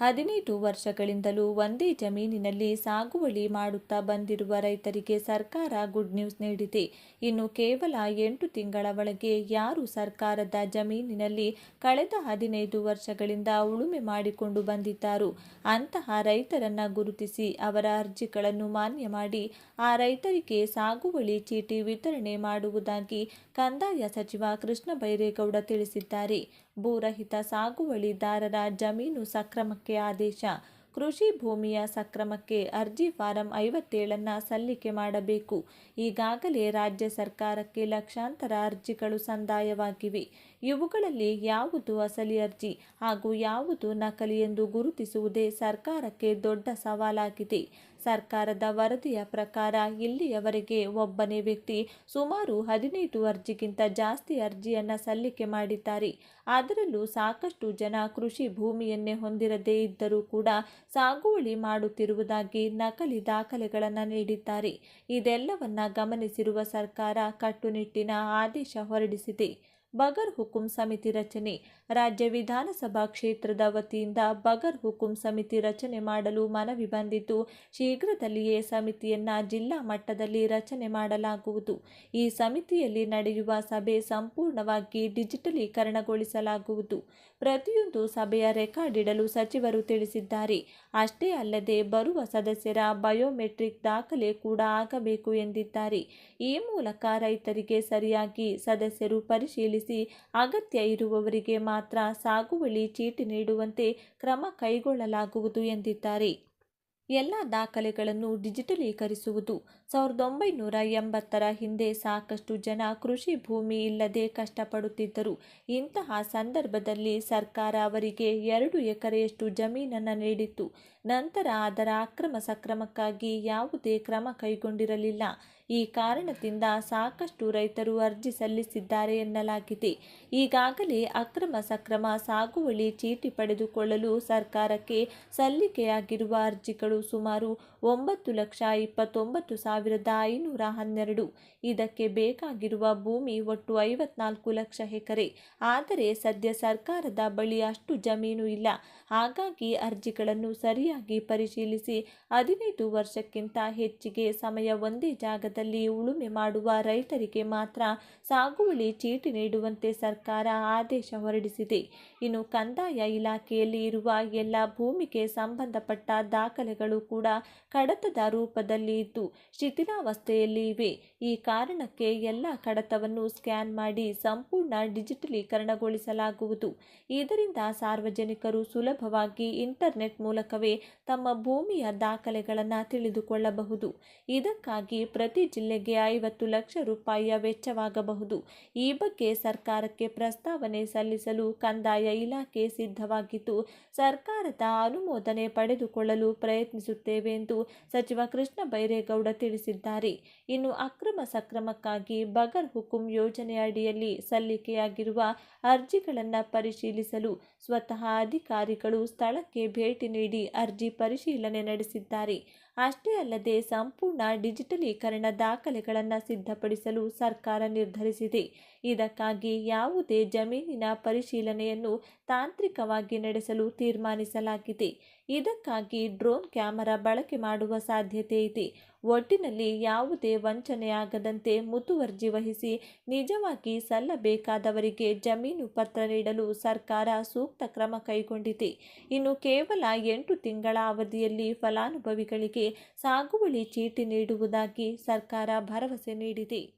ಹದಿನೈದು ವರ್ಷಗಳಿಂದಲೂ ಒಂದೇ ಜಮೀನಿನಲ್ಲಿ ಸಾಗುವಳಿ ಮಾಡುತ್ತಾ ಬಂದಿರುವ ರೈತರಿಗೆ ಸರ್ಕಾರ ಗುಡ್ ನ್ಯೂಸ್ ನೀಡಿದೆ. ಇನ್ನು ಕೇವಲ ಎಂಟು ತಿಂಗಳ ಒಳಗೆ ಯಾರು ಸರ್ಕಾರದ ಜಮೀನಿನಲ್ಲಿ ಕಳೆದ ಹದಿನೈದು ವರ್ಷಗಳಿಂದ ಉಳುಮೆ ಮಾಡಿಕೊಂಡು ಬಂದಿದ್ದಾರೋ ಅಂತಹ ರೈತರನ್ನ ಗುರುತಿಸಿ ಅವರ ಅರ್ಜಿಗಳನ್ನು ಮಾನ್ಯ ಮಾಡಿ, ಆ ರೈತರಿಗೆ ಸಾಗುವಳಿ ಚೀಟಿ ವಿತರಣೆ ಮಾಡುವುದಾಗಿ ಕಂದಾಯ ಸಚಿವ ಕೃಷ್ಣ ಬೈರೇಗೌಡ ತಿಳಿಸಿದ್ದಾರೆ. ಭೂರಹಿತ ಸಾಗುವಳಿದಾರರ ಜಮೀನು ಸಕ್ರಮಕ್ಕೆ ಆದೇಶ ಕೃಷಿ ಭೂಮಿಯ ಸಕ್ರಮಕ್ಕೆ ಅರ್ಜಿ ಫಾರಂ ಐವತ್ತೇಳನ್ನು ಸಲ್ಲಿಕೆ ಮಾಡಬೇಕು. ಈಗಾಗಲೇ ರಾಜ್ಯ ಸರ್ಕಾರಕ್ಕೆ ಲಕ್ಷಾಂತರ ಅರ್ಜಿಗಳು ಸಂದಾಯವಾಗಿವೆ. ಇವುಗಳಲ್ಲಿ ಯಾವುದು ಅಸಲಿ ಅರ್ಜಿ ಹಾಗೂ ಯಾವುದು ನಕಲಿ ಎಂದು ಗುರುತಿಸುವುದೇ ಸರ್ಕಾರಕ್ಕೆ ದೊಡ್ಡ ಸವಾಲಾಗಿದೆ. ಸರ್ಕಾರದ ವರದಿಯ ಪ್ರಕಾರ ಇಲ್ಲಿಯವರೆಗೆ ಒಬ್ಬನೇ ವ್ಯಕ್ತಿ ಸುಮಾರು ಹದಿನೈದು ಅರ್ಜಿಗಿಂತ ಜಾಸ್ತಿ ಅರ್ಜಿಯನ್ನು ಸಲ್ಲಿಕೆ ಮಾಡಿದ್ದಾರೆ. ಅದರಲ್ಲೂ ಸಾಕಷ್ಟು ಜನ ಕೃಷಿ ಭೂಮಿಯನ್ನೇ ಹೊಂದಿರದೇ ಇದ್ದರೂ ಕೂಡ ಸಾಗುವಳಿ ಮಾಡುತ್ತಿರುವುದಾಗಿ ನಕಲಿ ದಾಖಲೆಗಳನ್ನು ನೀಡಿದ್ದಾರೆ. ಇದೆಲ್ಲವನ್ನ ಗಮನಿಸಿರುವ ಸರ್ಕಾರ ಕಟ್ಟುನಿಟ್ಟಿನ ಆದೇಶ ಹೊರಡಿಸಿದೆ. ಬಗರ್ ಹುಕುಂ ಸಮಿತಿ ರಚನೆ. ರಾಜ್ಯ ವಿಧಾನಸಭಾ ಕ್ಷೇತ್ರದ ವತಿಯಿಂದ ಬಗರ್ ಹುಕುಂ ಸಮಿತಿ ರಚನೆ ಮಾಡಲು ಮನವಿ ಬಂದಿದ್ದು, ಶೀಘ್ರದಲ್ಲಿಯೇ ಸಮಿತಿಯನ್ನ ಜಿಲ್ಲಾ ಮಟ್ಟದಲ್ಲಿ ರಚನೆ ಮಾಡಲಾಗುವುದು. ಈ ಸಮಿತಿಯಲ್ಲಿ ನಡೆಯುವ ಸಭೆ ಸಂಪೂರ್ಣವಾಗಿ ಡಿಜಿಟಲೀಕರಣಗೊಳಿಸಲಾಗುವುದು. ಪ್ರತಿಯೊಂದು ಸಭೆಯ ರೆಕಾರ್ಡ್ ಇಡಲು ಸಚಿವರು ತಿಳಿಸಿದ್ದಾರೆ. ಅಷ್ಟೇ ಅಲ್ಲದೆ ಬರುವ ಸದಸ್ಯರ ಬಯೋಮೆಟ್ರಿಕ್ ದಾಖಲೆ ಕೂಡ ಆಗಬೇಕು ಎಂದಿದ್ದಾರೆ. ಈ ಮೂಲಕ ರೈತರಿಗೆ ಸರಿಯಾಗಿ ಸದಸ್ಯರು ಪರಿಶೀಲಿಸಿ ಅಗತ್ಯ ಇರುವವರಿಗೆ ಮಾತ್ರ ಸಾಗುವಳಿ ಚೀಟಿ ನೀಡುವಂತೆ ಕ್ರಮ ಕೈಗೊಳ್ಳಲಾಗುವುದು ಎಂದಿದ್ದಾರೆ. ಎಲ್ಲ ದಾಖಲೆಗಳನ್ನು ಡಿಜಿಟಲೀಕರಿಸುವುದು. ಸಾವಿರದ ಒಂಬೈನೂರ ಎಂಬತ್ತರ ಹಿಂದೆ ಸಾಕಷ್ಟು ಜನ ಕೃಷಿ ಭೂಮಿ ಇಲ್ಲದೆ ಕಷ್ಟಪಡುತ್ತಿದ್ದರು. ಇಂತಹ ಸಂದರ್ಭದಲ್ಲಿ ಸರ್ಕಾರ ಅವರಿಗೆ ಎರಡು ಎಕರೆಯಷ್ಟು ಜಮೀನನ್ನು ನೀಡಿತ್ತು. ನಂತರ ಅದರ ಅಕ್ರಮ ಸಕ್ರಮಕ್ಕಾಗಿ ಯಾವುದೇ ಕ್ರಮ ಕೈಗೊಂಡಿರಲಿಲ್ಲ. ಈ ಕಾರಣದಿಂದ ಸಾಕಷ್ಟು ರೈತರು ಅರ್ಜಿ ಸಲ್ಲಿಸಿದ್ದಾರೆ ಎನ್ನಲಾಗಿದೆ. ಈಗಾಗಲೇ ಅಕ್ರಮ ಸಕ್ರಮ ಸಾಗುವಳಿ ಚೀಟಿ ಪಡೆದುಕೊಳ್ಳಲು ಸರ್ಕಾರಕ್ಕೆ ಸಲ್ಲಿಕೆಯಾಗಿರುವ ಅರ್ಜಿಗಳು ಸುಮಾರು ಒಂಬತ್ತು ಲಕ್ಷ ಇಪ್ಪತ್ತೊಂಬತ್ತು ಸಾವಿರದ ಐನೂರ ಹನ್ನೆರಡು. ಇದಕ್ಕೆ ಬೇಕಾಗಿರುವ ಭೂಮಿ ಒಟ್ಟು ಐವತ್ನಾಲ್ಕು ಲಕ್ಷ ಎಕರೆ. ಆದರೆ ಸದ್ಯ ಸರ್ಕಾರದ ಬಳಿ ಅಷ್ಟು ಜಮೀನು ಇಲ್ಲ. ಹಾಗಾಗಿ ಅರ್ಜಿಗಳನ್ನು ಸರಿಯಾಗಿ ಪರಿಶೀಲಿಸಿ ಹದಿನೈದು ವರ್ಷಕ್ಕಿಂತ ಹೆಚ್ಚಿಗೆ ಸಮಯ ಒಂದೇ ಜಾಗದಲ್ಲಿ ಉಳುಮೆ ಮಾಡುವ ರೈತರಿಗೆ ಮಾತ್ರ ಸಾಗುವಳಿ ಚೀಟಿ ನೀಡುವಂತೆ ಸರ್ಕಾರ ಆದೇಶ ಹೊರಡಿಸಿದೆ. ಇನ್ನು ಕಂದಾಯ ಇಲಾಖೆಯಲ್ಲಿ ಇರುವ ಎಲ್ಲ ಭೂಮಿಗೆ ಸಂಬಂಧಪಟ್ಟ ದಾಖಲೆಗಳು ಕೂಡ ಕಡತದ ರೂಪದಲ್ಲಿ ಇದ್ದು ಶಿಥಿಲಾವಸ್ಥೆಯಲ್ಲಿ ಇವೆ. ಈ ಕಾರಣಕ್ಕೆ ಎಲ್ಲ ಕಡತವನ್ನು ಸ್ಕ್ಯಾನ್ ಮಾಡಿ ಸಂಪೂರ್ಣ ಡಿಜಿಟಲೀಕರಣಗೊಳಿಸಲಾಗುವುದು. ಇದರಿಂದ ಸಾರ್ವಜನಿಕರು ಸುಲಭವಾಗಿ ಇಂಟರ್ನೆಟ್ ಮೂಲಕವೇ ತಮ್ಮ ಭೂಮಿಯ ದಾಖಲೆಗಳನ್ನು ತಿಳಿದುಕೊಳ್ಳಬಹುದು. ಇದಕ್ಕಾಗಿ ಪ್ರತಿ ಜಿಲ್ಲೆಗೆ ಐವತ್ತು ಲಕ್ಷ ರೂಪಾಯಿಯ ವೆಚ್ಚವಾಗಬಹುದು. ಈ ಬಗ್ಗೆ ಸರ್ಕಾರಕ್ಕೆ ಪ್ರಸ್ತಾವನೆ ಸಲ್ಲಿಸಲು ಕಂದಾಯ ಇಲಾಖೆ ಸಿದ್ಧವಾಗಿದ್ದು, ಸರ್ಕಾರದ ಅನುಮೋದನೆ ಪಡೆದುಕೊಳ್ಳಲು ಪ್ರಯತ್ನಿಸುತ್ತೇವೆ ಎಂದು ಸಚಿವ ಕೃಷ್ಣ ಬೈರೇಗೌಡ ತಿಳಿಸಿದ್ದಾರೆ. ಇನ್ನು ಅಕ್ರಮ ಸಕ್ರಮಕ್ಕಾಗಿ ಬಗರ್ ಹುಕುಂ ಯೋಜನೆಯಡಿಯಲ್ಲಿ ಸಲ್ಲಿಕೆಯಾಗಿರುವ ಅರ್ಜಿಗಳನ್ನು ಪರಿಶೀಲಿಸಲು ಸ್ವತಃ ಅಧಿಕಾರಿಗಳು ಸ್ಥಳಕ್ಕೆ ಭೇಟಿ ನೀಡಿ ಅರ್ಜಿ ಪರಿಶೀಲನೆ ನಡೆಸಿದ್ದಾರೆ ಅಷ್ಟೇ ಅಲ್ಲದೆ ಸಂಪೂರ್ಣ ಡಿಜಿಟಲೀಕರಣ ದಾಖಲೆಗಳನ್ನು ಸಿದ್ಧಪಡಿಸಲು ಸರ್ಕಾರ ನಿರ್ಧರಿಸಿದೆ. ಇದಕ್ಕಾಗಿ ಯಾವುದೇ ಜಮೀನಿನ ಪರಿಶೀಲನೆಯನ್ನು ತಾಂತ್ರಿಕವಾಗಿ ನಡೆಸಲು ತೀರ್ಮಾನಿಸಲಾಗಿದೆ. ಇದಕ್ಕಾಗಿ ಡ್ರೋನ್ ಕ್ಯಾಮೆರಾ ಬಳಕೆ ಮಾಡುವ ಸಾಧ್ಯತೆ ಇದೆ. ಒಟ್ಟಿನಲ್ಲಿ ಯಾವುದೇ ವಂಚನೆಯಾಗದಂತೆ ಮುತುವರ್ಜಿ ವಹಿಸಿ ನಿಜವಾಗಿ ಸಲ್ಲಬೇಕಾದವರಿಗೆ ಜಮೀನು ಪತ್ರ ನೀಡಲು ಸರ್ಕಾರ ಸೂಕ್ತ ಕ್ರಮ ಕೈಗೊಂಡಿದೆ. ಇನ್ನು ಕೇವಲ ಎಂಟು ತಿಂಗಳ ಅವಧಿಯಲ್ಲಿ ಫಲಾನುಭವಿಗಳಿಗೆ ಸಾಗುವಳಿ ಚೀಟಿ ನೀಡುವುದಾಗಿ ಸರ್ಕಾರ ಭರವಸೆ ನೀಡಿದೆ.